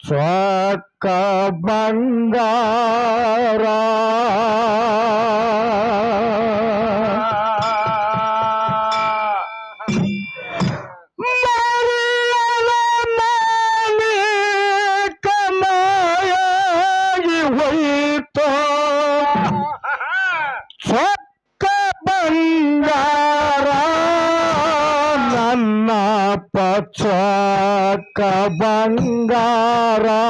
చొక్క బంగారా అన్న పచ్చక బంగారా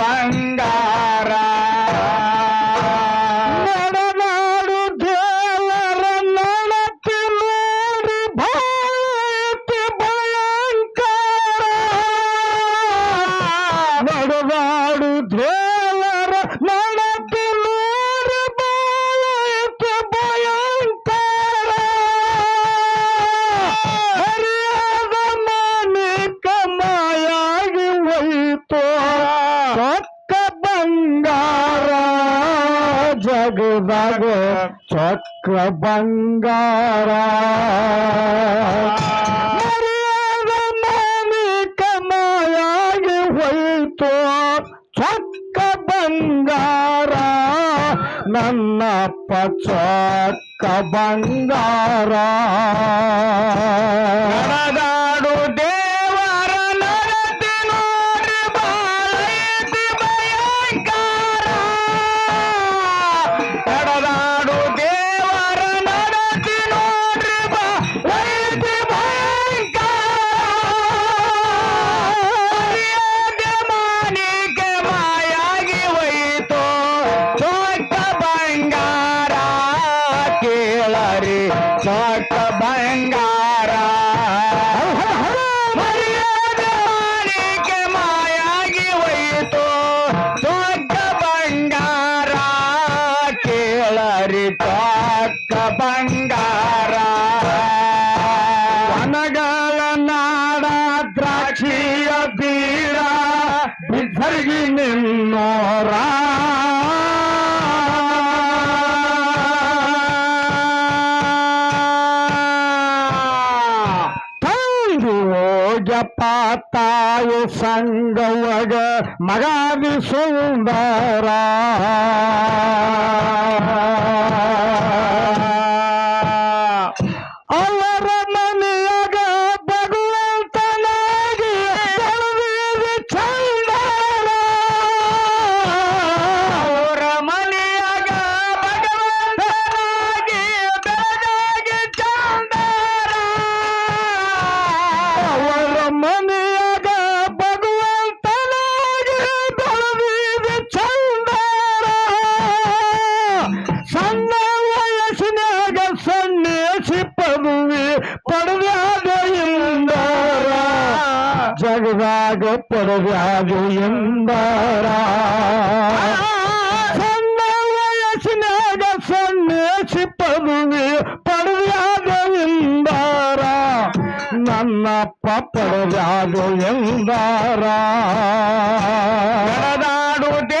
ಬಂಗಾರ ಬಂಗಾರ. ಕಮಲಾಗಿ ಹೋಯ್ತು. ಚೊಕ್ಕ ಬಂಗಾರ. ನನ್ನಪ್ಪ ಚೊಕ್ಕ ಬಂಗಾರ. ನೋರ ಹೋಗಪ್ಪ ತಾಯಿ ಸಂಗವಗ ಮಗ ಸುಂದರ. ஜகதாகப்படுகாது என்பாரா சிப்பதுவே படுவாதோ என்பாரா நன்னப்ப படுவாதோ என்பாரா நடநாடு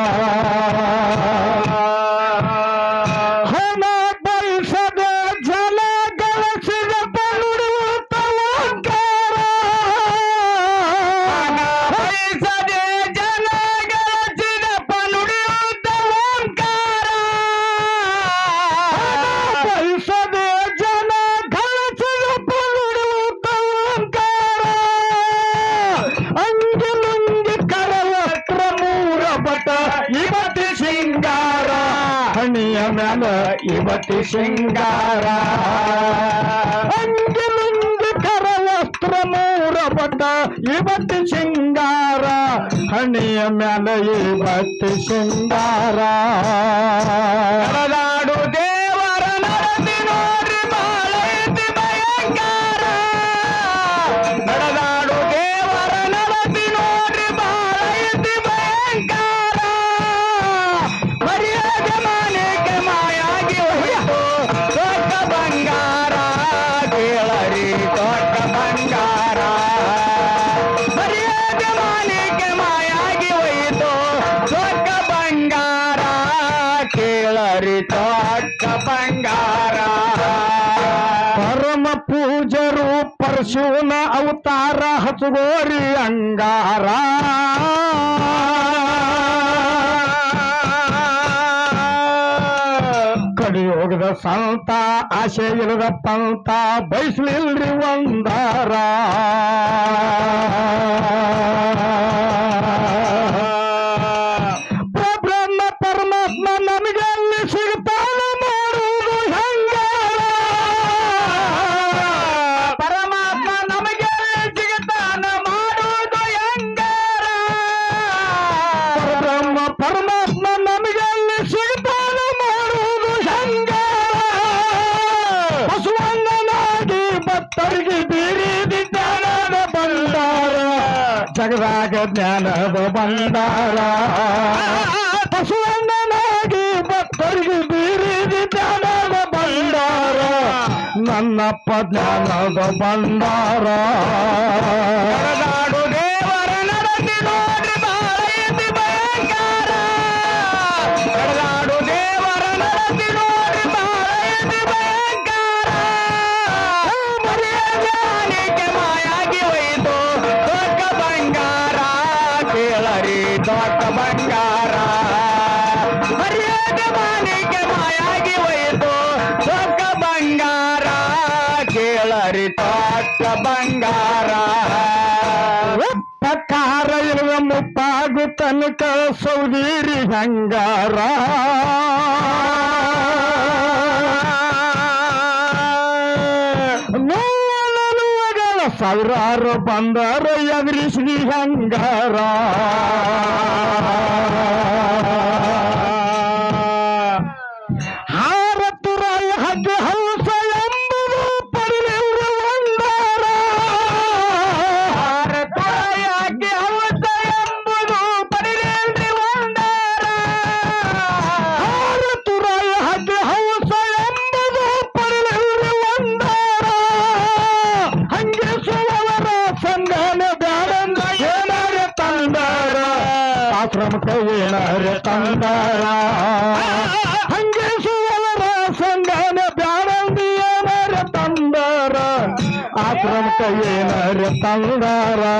ಮಣಿಯ ಮ್ಯಾಲ ಇವತ್ತು ಶೃಂಗಾರ. ಅಂಜಲಿಂಗ ಕರ ವಸ್ತ್ರ ಬಟ್ಟ ಇವತ್ತು ಶೃಂಗಾರ. ಹಣಿಯ ಮ್ಯಾಲ ಇವತ್ತು ಶೃಂಗಾರ. ಶಿವನ ಅವತಾರ ಹಸುಗೋರಿ ಅಂಗಾರ. ಕಡಿಯೋಗದ ಸಂತ ಆಶೆ ಇಲ್ಲದ ಪಂತ ರೀ ಒಂದಾರ. ಜಗದಾಗ ಜ್ಞಾನದ ಬಂದಾರ ಪಶುವಣ್ಣನಾಗಿ ಭಕ್ತರಿಗೆ ಬೀರಿದ ಜ್ಞಾನದ ಬಂದಾರ ನನ್ನಪ್ಪ ಜ್ಞಾನದ ಬಂದಾರ மாதிரி தோட்ட பங்காரா பக்கார ಇರುವ ಮುಪ್ಪಾಗು ತನಕ ಸೌದೀರಿ ಹಂಗಾರ ಸಾವಿರಾರು ಬಂದರು ಎದುರಿಸಿ ಹಂಗಾರ తంగారా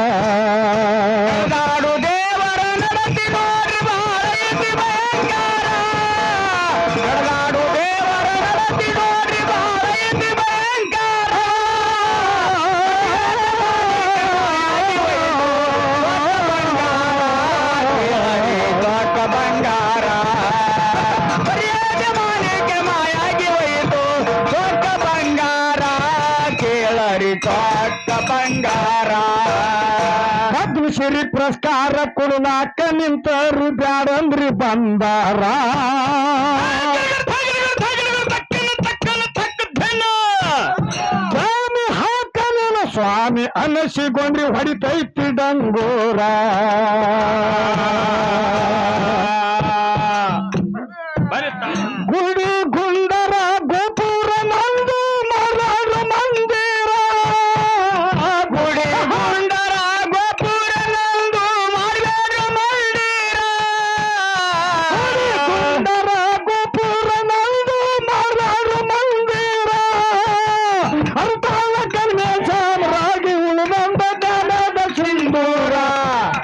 ಸಿರಿ ಪುರಸ್ಕಾರ ಕೊಡಲಾಕ ನಿಂತರು ಬ್ಯಾಡಂದ್ರಿ ಬಂದಾರ. ಸ್ವಾಮಿ ಅನಸಿಗೊಂಡ್ರಿ ಹೊಡಿತೈತಿ ಡಂಗೋರಾ.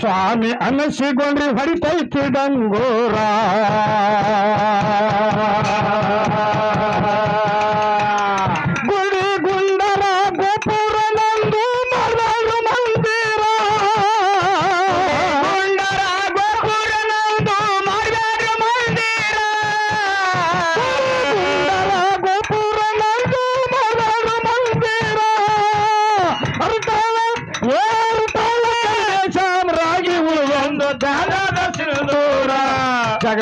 ಸ್ವಾಮಿ ಅನಸಿಗೊಂಡ್ರಿ ಹೊಡಿತೈತಿ ಡಂಗೂರ. ಗುಡಿ ಗುಂಡರ ಗೋಪುರ ನಂದು ಮರಳು ಮಂದಿರ. ಗುಂಡರ ಗೋಪುರ ನಂದು ಮರಳು ಮಂದಿರ. ಗುಂಡರ ಗೋಪುರ ನಂದು ಮರಳು ಮಂದಿರ. ಅರ್ಥ ಏ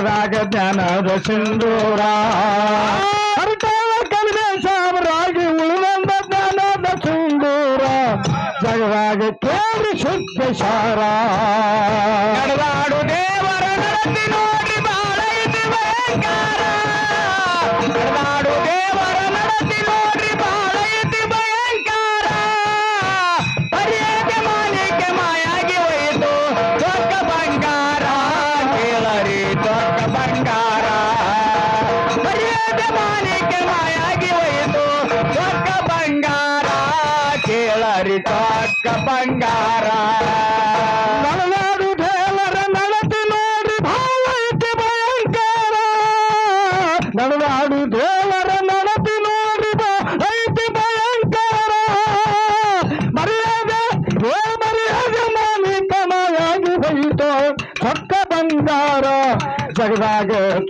ರಾಗಧನ ಸಿಂಧೂರ ಹರಿಕಾಲ ಕವಿದ ಸಾಮರಾಗಿ ಉಳಿದಂದ ಜ್ಞಾನದ ಸಿಂಧೂರ ಜಗರಾಗ ಕೇಳಿ ಶುದ್ಧ ಸಾರ ನಡೆದಾಡುದೇ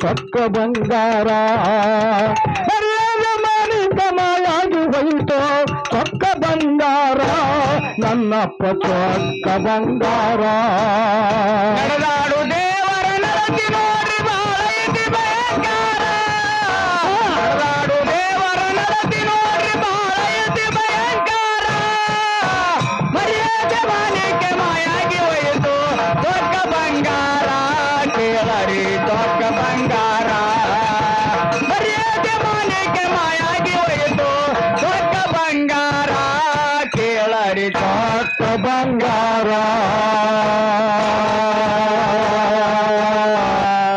ಚೊಕ್ಕ ಬಂಗಾರ. ಹರಿಯದ ಮಾಡಿದ ಮಾಯಾಗಿ ಹೋಯಿತು ಚೊಕ್ಕ ಬಂಗಾರ. ನನ್ನಪ್ಪ ಚೊಕ್ಕ ಬಂಗಾರ. ನಡೆದಾಡು.